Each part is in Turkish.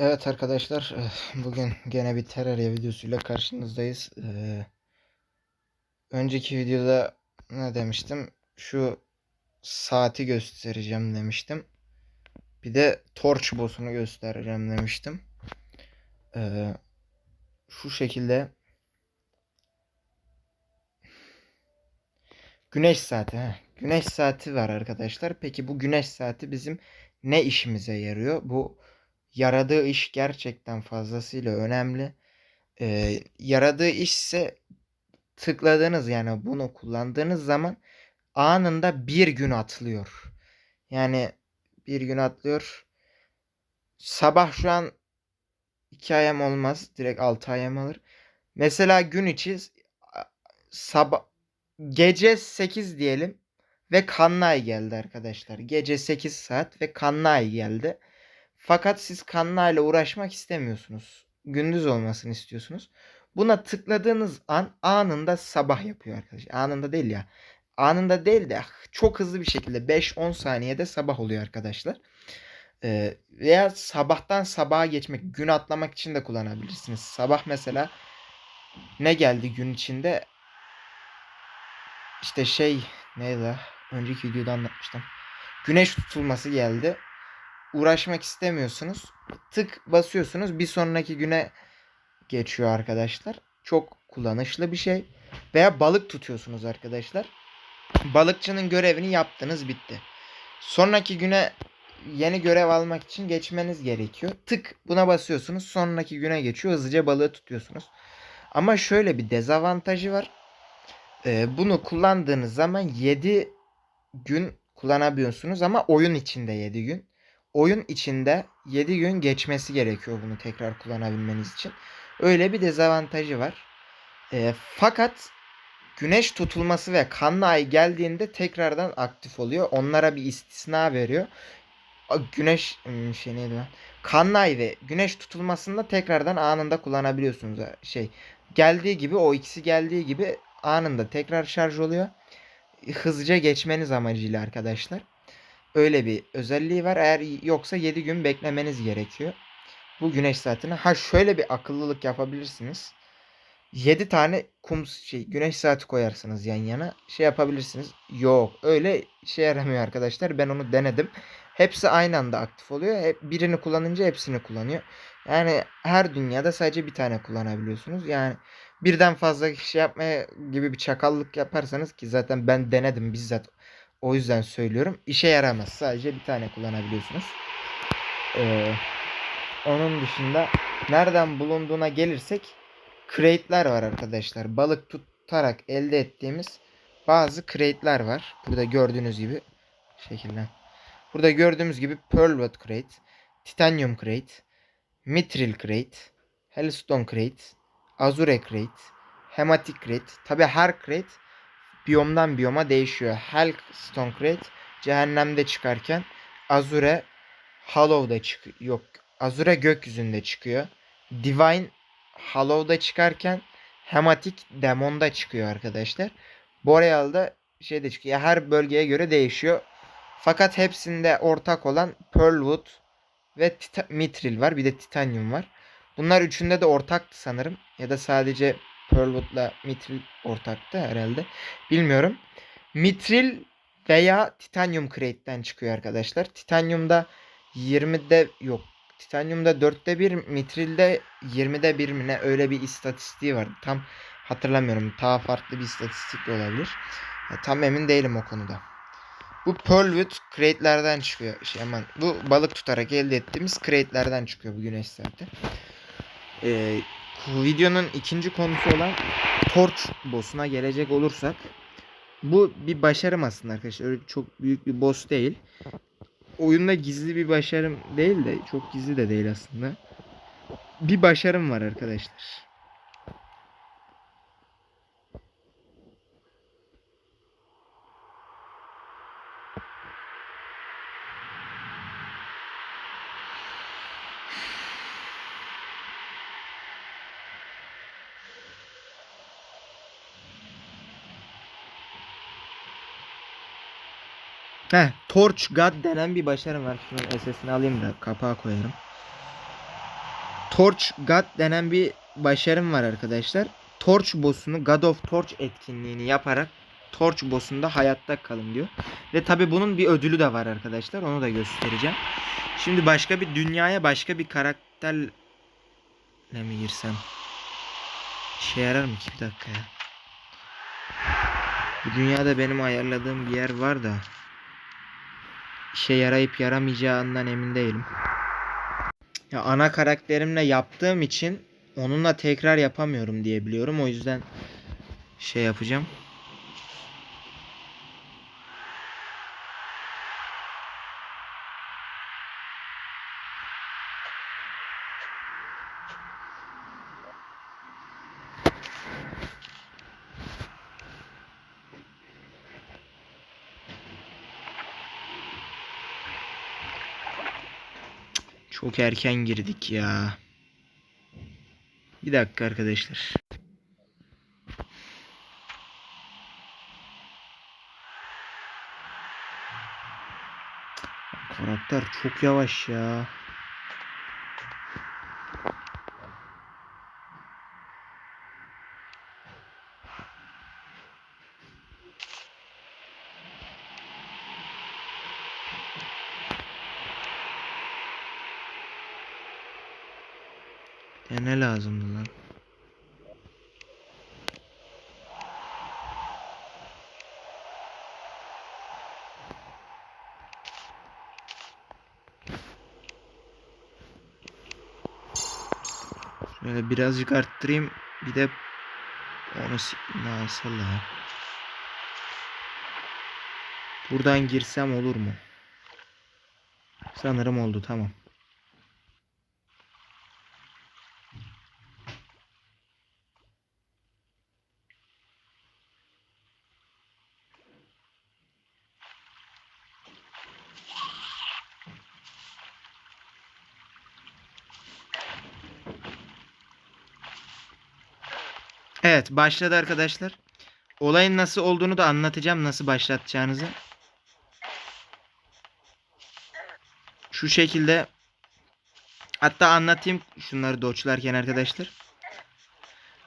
Evet arkadaşlar, eh, bugün gene bir Terraria videosuyla karşınızdayız. Ee, önceki videoda ne demiştim? Şu saati göstereceğim demiştim. Bir de Torch boss'unu göstereceğim demiştim. Ee, şu şekilde Güneş saati. Heh. Güneş saati var arkadaşlar. Peki bu güneş saati bizim ne işimize yarıyor? Bu yaradığı iş gerçekten fazlasıyla önemli. Ee, yaradığı iş ise tıkladığınız yani bunu kullandığınız zaman anında bir gün atlıyor. Yani bir gün atlıyor. Sabah şu an 2 ayam olmaz. Direkt 6 ayam alır. Mesela gün içi sabah gece 8 diyelim ve kanlı ay geldi arkadaşlar. Gece 8 saat ve kanlı ay geldi. Fakat siz kanlı ayla uğraşmak istemiyorsunuz. Gündüz olmasını istiyorsunuz. Buna tıkladığınız an anında sabah yapıyor arkadaşlar. Anında değil ya. Anında değil de çok hızlı bir şekilde 5-10 saniyede sabah oluyor arkadaşlar. Ee, veya sabahtan sabaha geçmek, gün atlamak için de kullanabilirsiniz. Sabah mesela ne geldi gün içinde? İşte şey neydi? Önceki videoda anlatmıştım. Güneş tutulması geldi. Uğraşmak istemiyorsunuz. Tık basıyorsunuz. Bir sonraki güne geçiyor arkadaşlar. Çok kullanışlı bir şey. Veya balık tutuyorsunuz arkadaşlar. Balıkçının görevini yaptınız bitti. Sonraki güne yeni görev almak için geçmeniz gerekiyor. Tık buna basıyorsunuz. Sonraki güne geçiyor. Hızlıca balığı tutuyorsunuz. Ama şöyle bir dezavantajı var. Ee, bunu kullandığınız zaman 7 gün kullanabiliyorsunuz ama oyun içinde 7 gün. Oyun içinde 7 gün geçmesi gerekiyor bunu tekrar kullanabilmeniz için. Öyle bir dezavantajı var. E, fakat güneş tutulması ve kanlı ay geldiğinde tekrardan aktif oluyor. Onlara bir istisna veriyor. Güneş hmm, şey neydi lan? Kanlı ay ve güneş tutulmasında tekrardan anında kullanabiliyorsunuz. Şey geldiği gibi o ikisi geldiği gibi anında tekrar şarj oluyor. Hızlıca geçmeniz amacıyla arkadaşlar. Öyle bir özelliği var. Eğer yoksa 7 gün beklemeniz gerekiyor. Bu güneş saatine. Ha şöyle bir akıllılık yapabilirsiniz. 7 tane kum şey güneş saati koyarsınız yan yana. Şey yapabilirsiniz. Yok öyle şey yaramıyor arkadaşlar. Ben onu denedim. Hepsi aynı anda aktif oluyor. Hep birini kullanınca hepsini kullanıyor. Yani her dünyada sadece bir tane kullanabiliyorsunuz. Yani birden fazla şey yapmaya gibi bir çakallık yaparsanız ki zaten ben denedim bizzat. O yüzden söylüyorum. İşe yaramaz. Sadece bir tane kullanabiliyorsunuz. Ee, onun dışında nereden bulunduğuna gelirsek crate'ler var arkadaşlar. Balık tutarak elde ettiğimiz bazı crate'ler var. Burada gördüğünüz gibi şekilde. Burada gördüğümüz gibi Pearlwood crate, Titanium crate, Mithril crate, Hellstone crate, Azure crate, Hematic crate. Tabi her crate biyomdan biyoma değişiyor. Hellstone crate cehennemde çıkarken Azure Hollow'da çıkıyor. Yok Azure gökyüzünde çıkıyor. Divine Hollow'da çıkarken Hematic Demon'da çıkıyor arkadaşlar. Boreal'da şeyde çıkıyor. Her bölgeye göre değişiyor. Fakat hepsinde ortak olan Pearlwood ve Tita Mithril var. Bir de Titanium var. Bunlar üçünde de ortaktı sanırım. Ya da sadece Pearlwood'la Mithril ortaktı herhalde. Bilmiyorum. Mithril veya Titanium Crate'den çıkıyor arkadaşlar. Titanium'da 20'de yok. Titanium'da 4'te 1, Mithril'de 20'de 1 mi ne öyle bir istatistiği var. Tam hatırlamıyorum. Daha farklı bir istatistik de olabilir. Ya, tam emin değilim o konuda. Bu Pearlwood crate'lerden çıkıyor. Şey aman bu balık tutarak elde ettiğimiz crate'lerden çıkıyor bu güneş saati. Ee, videonun ikinci konusu olan Torch boss'una gelecek olursak bu bir başarım aslında arkadaşlar. Öyle çok büyük bir boss değil. Oyunda gizli bir başarım değil de çok gizli de değil aslında. Bir başarım var arkadaşlar. Heh, Torch God denen bir başarım var. Şunun SS'ini alayım da kapağa koyarım. Torch God denen bir başarım var arkadaşlar. Torch boss'unu God of Torch etkinliğini yaparak Torch boss'unda hayatta kalın diyor. Ve tabi bunun bir ödülü de var arkadaşlar. Onu da göstereceğim. Şimdi başka bir dünyaya başka bir karakterle mi girsem? İşe yarar mı ki bir dakika ya? Bu dünyada benim ayarladığım bir yer var da işe yarayıp yaramayacağından emin değilim. Ya ana karakterimle yaptığım için onunla tekrar yapamıyorum diye biliyorum. O yüzden şey yapacağım. Çok erken girdik ya. Bir dakika arkadaşlar. Karakter çok yavaş ya. Ya ne lazımdı lan? Şöyle birazcık arttırayım. Bir de onu la? Buradan girsem olur mu? Sanırım oldu tamam. Evet başladı arkadaşlar. Olayın nasıl olduğunu da anlatacağım. Nasıl başlatacağınızı. Şu şekilde hatta anlatayım şunları doçlarken arkadaşlar.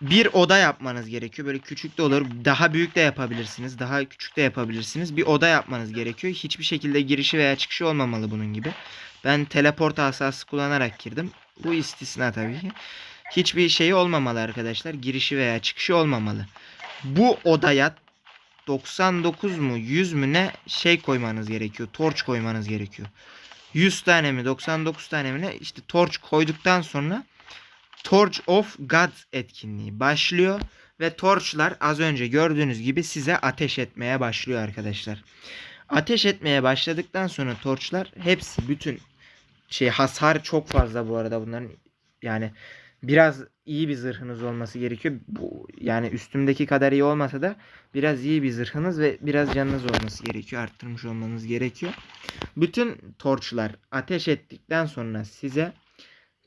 Bir oda yapmanız gerekiyor. Böyle küçük de olur. Daha büyük de yapabilirsiniz. Daha küçük de yapabilirsiniz. Bir oda yapmanız gerekiyor. Hiçbir şekilde girişi veya çıkışı olmamalı bunun gibi. Ben teleport asası kullanarak girdim. Bu istisna tabii ki. Hiçbir şeyi olmamalı arkadaşlar. Girişi veya çıkışı olmamalı. Bu odaya 99 mu 100 mü ne şey koymanız gerekiyor. Torç koymanız gerekiyor. 100 tane mi 99 tane mi ne işte torç koyduktan sonra Torch of God etkinliği başlıyor ve torçlar az önce gördüğünüz gibi size ateş etmeye başlıyor arkadaşlar. Ateş etmeye başladıktan sonra torçlar hepsi bütün şey hasar çok fazla bu arada bunların yani biraz iyi bir zırhınız olması gerekiyor. Bu yani üstümdeki kadar iyi olmasa da biraz iyi bir zırhınız ve biraz canınız olması gerekiyor. Arttırmış olmanız gerekiyor. Bütün torçlar ateş ettikten sonra size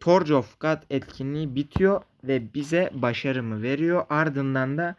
Torch of God etkinliği bitiyor ve bize başarımı veriyor. Ardından da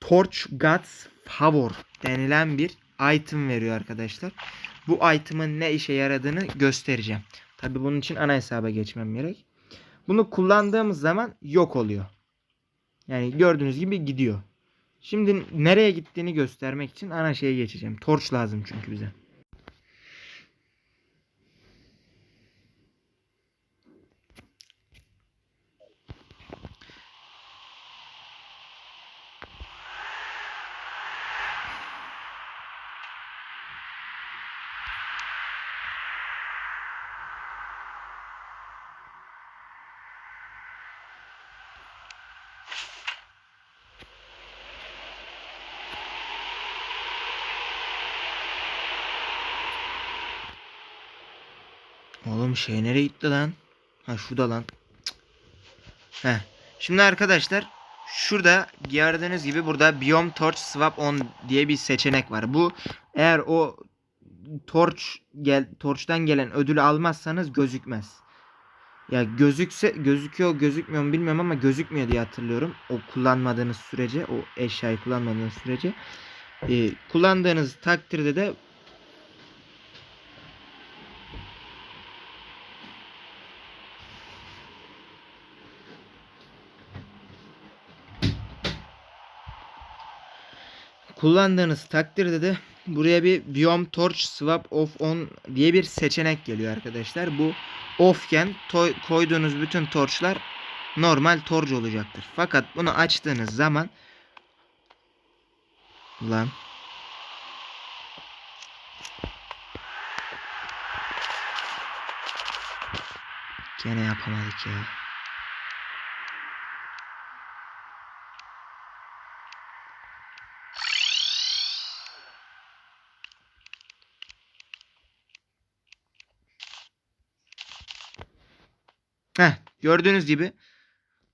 Torch God's Favor denilen bir item veriyor arkadaşlar. Bu item'ın ne işe yaradığını göstereceğim. Tabi bunun için ana hesaba geçmem gerek. Bunu kullandığımız zaman yok oluyor. Yani gördüğünüz gibi gidiyor. Şimdi nereye gittiğini göstermek için ana şeye geçeceğim. Torch lazım çünkü bize. Oğlum şey nereye gitti lan? Ha şurada lan. Cık. Şimdi arkadaşlar şurada gördüğünüz gibi burada Biome Torch Swap On diye bir seçenek var. Bu eğer o torch gel torch'tan gelen ödülü almazsanız gözükmez. Ya gözükse gözüküyor gözükmüyor mu bilmiyorum ama gözükmüyor diye hatırlıyorum. O kullanmadığınız sürece o eşyayı kullanmadığınız sürece Ee, kullandığınız takdirde de kullandığınız takdirde de buraya bir Biome Torch Swap Off On diye bir seçenek geliyor arkadaşlar. Bu offken koyduğunuz bütün torçlar normal torç olacaktır. Fakat bunu açtığınız zaman Ulan Gene yapamadık ya. Heh, gördüğünüz gibi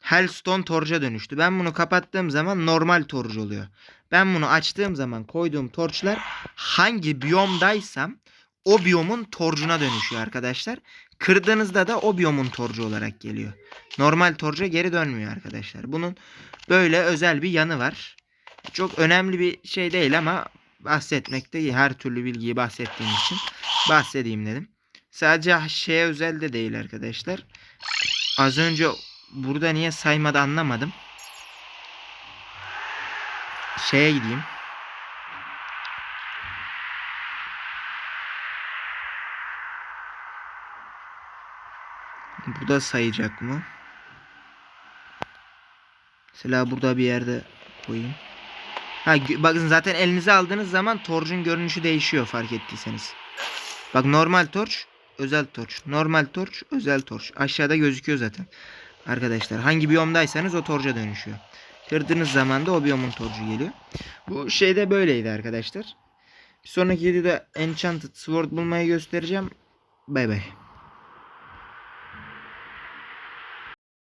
Hellstone torca dönüştü. Ben bunu kapattığım zaman normal torç oluyor. Ben bunu açtığım zaman koyduğum torçlar hangi biyomdaysam o biyomun torcuna dönüşüyor arkadaşlar. Kırdığınızda da o biyomun torcu olarak geliyor. Normal torca geri dönmüyor arkadaşlar. Bunun böyle özel bir yanı var. Çok önemli bir şey değil ama bahsetmekte. Her türlü bilgiyi bahsettiğim için bahsedeyim dedim. Sadece şeye özel de değil arkadaşlar. Az önce burada niye saymadı anlamadım. Şeye gideyim. Burada sayacak mı? Mesela burada bir yerde koyayım. Ha bakın zaten elinize aldığınız zaman torcun görünüşü değişiyor fark ettiyseniz. Bak normal torç, özel torç. Normal torç, özel torç. Aşağıda gözüküyor zaten. Arkadaşlar hangi biyomdaysanız o torca dönüşüyor. Kırdığınız zaman da o biyomun torcu geliyor. Bu şeyde böyleydi arkadaşlar. Bir sonraki videoda Enchanted Sword bulmayı göstereceğim. Bay bay.